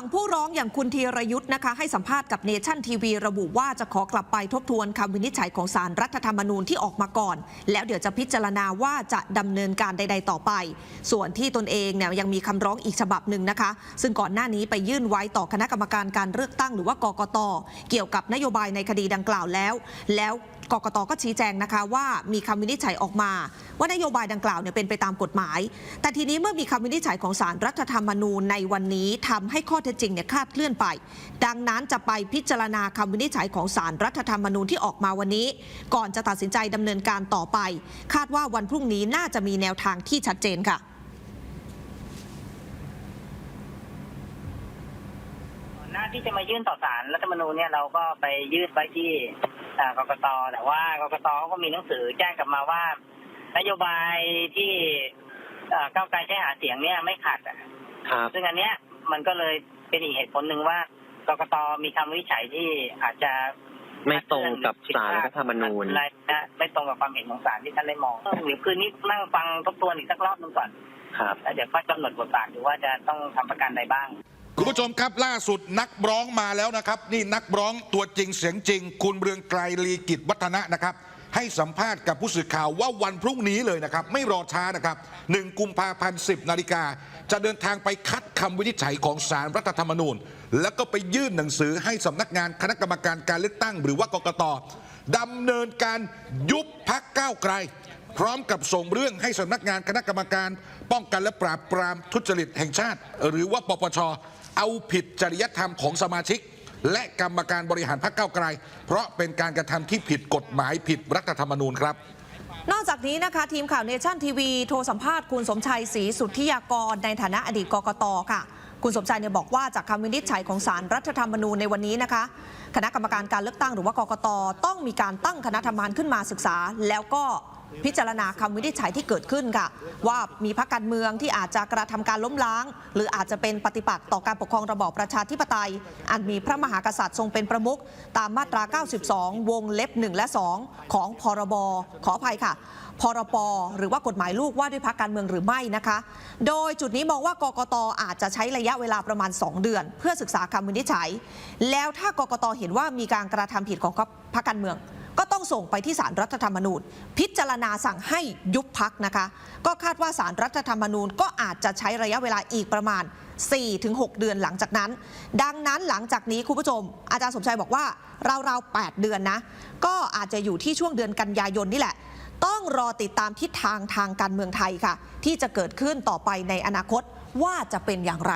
ฝั่งผู้ร้องอย่างคุณธีรยุทธ์นะคะ ให้สัมภาษณ์กับเนชั่นทีวีระบุว่าจะขอกลับไปทบทวนคำวินิจฉัยของสารรัฐธรรมนูญที่ออกมาก่อน แล้วเดี๋ยวจะพิจารณาว่าจะดำเนินการใด ๆ ต่อไป ส่วนที่ตนเองเนี่ยยังมีคำร้องอีกฉบับหนึ่งนะคะ ซึ่งก่อนหน้านี้ไปยื่นไว้ต่อคณะกรรมการการเลือกตั้งหรือว่ากกตเกี่ยวกับนโยบายในคดีดังกล่าวแล้ว แล้วกกตก็ชี้แจงนะคะว่ามีคำวินิจฉัยออกมา ว่านโยบายดังกล่าวเนี่ยเป็นไปตามกฎหมาย แต่ทีนี้เมื่อมีคำวินิจฉัยของสารรัฐธรรมนูญในวันนี้ทำให้ข้อท็จจริงเนี่ยคลาดเคลื่อนไป ดังนั้นจะไปพิจารณาคำวินิจฉัยของสารรัฐธรรมนูญที่ออกมาวันนี้ ก่อนจะตัดสินใจดำเนินการต่อไป คาดว่าวันพรุ่งนี้น่าจะมีแนวทางที่ชัดเจนค่ะก่อนหน้าที่จะมายื่นต่อศาลรัฐธรรมนูญเนี่ยเราก็ไปยื่นไว้ที่อ่ากกตแต่ว่ากกตเขาก็มีหนังสือแจ้งกลับมาว่า นโยบายที่อ่าก้าวไกลใช้หาเสียงเนี่ยไม่ขัดอะครับซึ่งอันเนี้ยมันก็เลย เป็นอีกเหตุผลหนึ่งว่ากกตมีคำวินิจฉัยที่อาจจะไม่ตรงกับสารรัฐธรรมนูญอะไรนะไม่ตรงกับความเห็นของศาลที่ท่านได้มองเดี๋ยวคืนนี้นั่งฟังทบทวนอีกสักรอบหนึงก่อนครับแล้วเดี๋ยวก็กำหนดบทบาทดูว่าจะต้องทำประกันใดบ้าง คุณผู้ชมครับล่าสุดนักร้องมาแล้วนะครับ นี่นักร้องตัวจริงเสียงจริง คุณเรืองไกรลีกิจวัฒนะนะครับ ให้สัมภาษณ์กับผู้สื่อข่าวว่าวันพรุ่งนี้เลยนะครับ ไม่รอช้านะครับ 1 กุมภาพันธ์ 10 นาฬิกา จะเดินทางไปคัดคำวินิจฉัยของสารรัฐธรรมนูญ แล้วก็ไปยื่นหนังสือให้สำนักงานคณะกรรมการการเลือกตั้ง หรือว่ากกตดำเนินการยุบพักก้าวไกล พร้อมกับส่งเรื่องให้สำนักงานคณะกรรมการ ป้องกันและปราบปรามทุจริตแห่งชาติ หรือว่าปปชเอาผิดจริยธรรมของสมาชิก และกรรมการบริหารพรรคเก้าไกล เพราะเป็นการกระทำที่ผิดกฎหมายผิดรัฐธรรมนูญครับนอกจากนี้นะคะทีมข่าวเนชั่นทีวีโทรสัมภาษณ์คุณสมชัยศรีสุทธิยากรในฐานะอดีตกกตค่ะ คุณสมชัยเนี่ยบอกว่าจากคำวินิจฉัยของสารรัฐธรรมนูญในวันนี้นะคะ คณะกรรมการการเลือกตั้งหรือว่ากกตต้องมีการตั้งคณะทำงานขึ้นมาศึกษา แล้วก็ พิจารณาคำวินิจฉัยที่เกิดขึ้นค่ะ ว่ามีพรรคการเมืองที่อาจจะกระทำการล้มล้าง หรืออาจจะเป็นปฏิปักษ์ต่อการปกครองระบอบประชาธิปไตย อันมีพระมหากษัตริย์ทรงเป็นประมุขตามมาตรา 92 วงเล็บ 1 และ 2 ของพรบขออภัยค่ะพรปหรือว่ากฎหมายลูกว่าด้วยพักการเมืองหรือไม่นะคะ โดยจุดนี้มองว่ากกตอาจจะใช้ระยะเวลาประมาณ 2 เดือน เพื่อศึกษาคำวินิจฉัย แล้วถ้ากกตเห็นว่ามีการกระทำผิดของพรรคการเมือง ก็ต้องส่งไปที่ศาลรัฐธรรมนูญ พิจารณาสั่งให้ยุบพักนะคะ ก็คาดว่าศาลรัฐธรรมนูญก็อาจจะใช้ระยะเวลาอีกประมาณ 4-6 เดือนหลังจากนั้น ดังนั้นหลังจากนี้คุณผู้ชม อาจารย์สมชัยบอกว่าราวๆ8เดือนนะ ก็อาจจะอยู่ที่ช่วงเดือนกันยายนนี่แหละต้องรอติดตามทิศทางทางการเมืองไทยค่ะ ที่จะเกิดขึ้นต่อไปในอนาคตว่าจะเป็นอย่างไร